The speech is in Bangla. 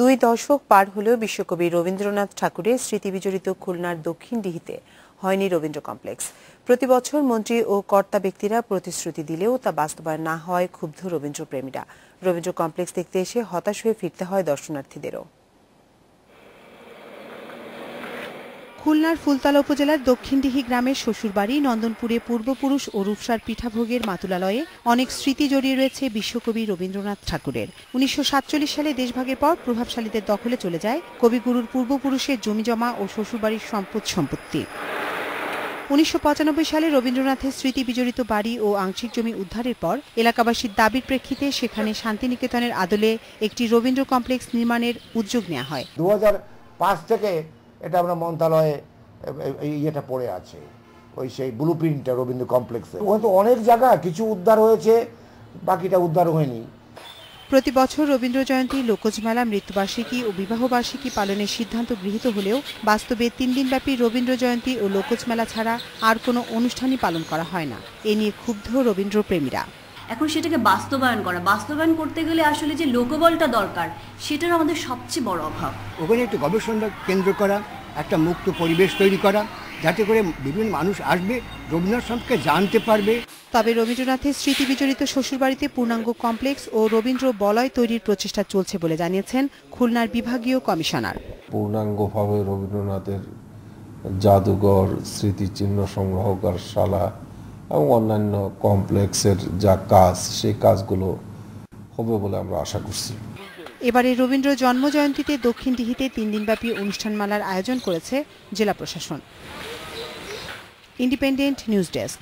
দুই দশক পার হলেও বিশ্বকবি রবীন্দ্রনাথ ঠাকুরের স্মৃতিবিজড়িত খুলনার দক্ষিণ ডিহিতে হয়নি রবীন্দ্র কমপ্লেক্স। প্রতি বছর মন্ত্রী ও কর্তা ব্যক্তিরা প্রতিশ্রুতি দিলেও তা বাস্তবায়ন না হয় ক্ষুব্ধ রবীন্দ্রপ্রেমীরা। রবীন্দ্র কমপ্লেক্স দেখতে এসে হতাশ হয়ে ফিরতে হয় দর্শনার্থীদেরও। খুলনার ফুলতলা উপজেলার দক্ষিণডিহি গ্রামের শ্বশুরবাড়ি, নন্দনপুরে পূর্বপুরুষ ও রূপসার পিঠাভোগের মাতুলালয়ে অনেক স্মৃতি জড়িয়ে রয়েছে বিশ্বকবি রবীন্দ্রনাথ ঠাকুরের। উনিশশো সাতচল্লিশ সালে দেশভাগের পর প্রভাবশালীদের দখলে চলে যায় কবিগুরুর পূর্বপুরুষের জমিজমা ও শ্বশুরবাড়ির সম্পদ সম্পত্তি। উনিশশো পঁচানব্বই সালে রবীন্দ্রনাথের স্মৃতি বিজড়িত বাড়ি ও আংশিক জমি উদ্ধারের পর এলাকাবাসীর দাবির প্রেক্ষিতে সেখানে শান্তিনিকেতনের আদলে একটি রবীন্দ্র কমপ্লেক্স নির্মাণের উদ্যোগ নেওয়া হয়। দু থেকে এটা আমরা মন্ত্রালয়ে ইয়েটা পড়ে আছে। ওই সেই ব্লু প্রিন্টটা রবীন্দ্র কমপ্লেক্সে ওখানে তো অনেক জায়গা, কিছু উদ্ধার হয়েছে, বাকিটা উদ্ধার হয়নি। প্রতি বছর রবীন্দ্র জয়ন্তী লোকজ মেলা মৃত্যুবার্ষিকী ও বিবাহবার্ষিকী পালনের সিদ্ধান্ত গৃহীত হলেও বাস্তবে তিন দিনব্যাপী রবীন্দ্র জয়ন্তী ও লোকজ মেলা ছাড়া আর কোনো অনুষ্ঠানই পালন করা হয় না। এ নিয়ে ক্ষুব্ধ রবীন্দ্রপ্রেমীরা। এখন সেটাকে বাস্তবায়ন করা। বাস্তবায়ন করতে গেলে আসলে যে লোকবলটা দরকার সেটার আমাদের সবচেয়ে বড় অভাব। ওখানে একটু গবেষণা কেন্দ্র করা একটা মুক্ত পরিবেশ তৈরি করা যাতে করে বিভিন্ন মানুষ আসবে রবীন্দ্রনাথ সম্পর্কে জানতে পারবে। তবে রবীন্দ্রনাথের স্মৃতি বিজড়িত শ্বশুরবাড়িতে পূর্ণাঙ্গ কমপ্লেক্স ও রবীন্দ্র বলয় তৈরির প্রচেষ্টা চলছে বলে জানিয়েছেন খুলনার বিভাগীয় কমিশনার। পূর্ণাঙ্গভাবে রবীন্দ্রনাথের জাদুঘর স্মৃতিচিহ্ন সংগ্রহকারশালা এবং অন্যান্য কমপ্লেক্সের যা কাজ, সেই কাজগুলো হবে বলে আমরা আশা করছি। এবারে রবীন্দ্র জন্মজয়ন্তীতে দক্ষিণ দিহিতে তিন দিনব্যাপী অনুষ্ঠান মালার আয়োজন করেছে জেলা প্রশাসন। Independent news desk.